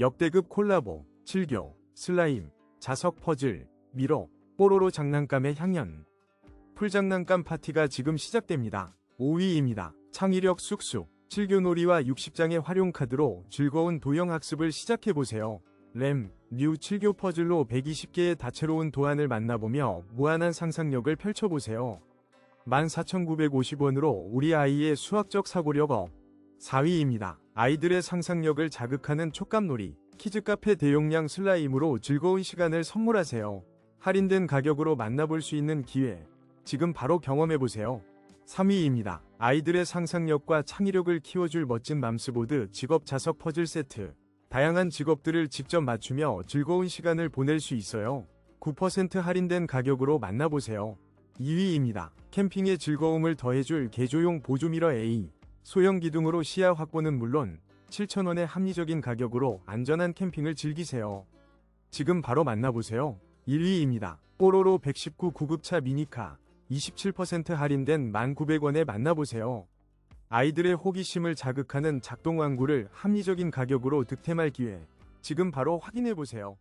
역대급 콜라보, 칠교, 슬라임, 자석 퍼즐, 미러, 뽀로로 장난감의 향연. 풀장난감 파티가 지금 시작됩니다. 5위입니다. 창의력 쑥쑥, 칠교놀이와 60장의 활용 카드로 즐거운 도형 학습을 시작해보세요. 램, 뉴 칠교 퍼즐로 120개의 다채로운 도안을 만나보며 무한한 상상력을 펼쳐보세요. 14,950원으로 우리 아이의 수학적 사고력 업. 4위입니다. 아이들의 상상력을 자극하는 촉감놀이, 키즈카페 대용량 슬라임으로 즐거운 시간을 선물하세요. 할인된 가격으로 만나볼 수 있는 기회. 지금 바로 경험해보세요. 3위입니다. 아이들의 상상력과 창의력을 키워줄 멋진 맘스보드 직업 자석 퍼즐 세트. 다양한 직업들을 직접 맞추며 즐거운 시간을 보낼 수 있어요. 9% 할인된 가격으로 만나보세요. 2위입니다. 캠핑의 즐거움을 더해줄 개조용 보조미러 A. 소형 기둥으로 시야 확보는 물론 7,000원의 합리적인 가격으로 안전한 캠핑을 즐기세요. 지금 바로 만나보세요. 1위입니다. 뽀로로 119 구급차 미니카 27% 할인된 1,900원에 만나보세요. 아이들의 호기심을 자극하는 작동 완구를 합리적인 가격으로 득템할 기회. 지금 바로 확인해보세요.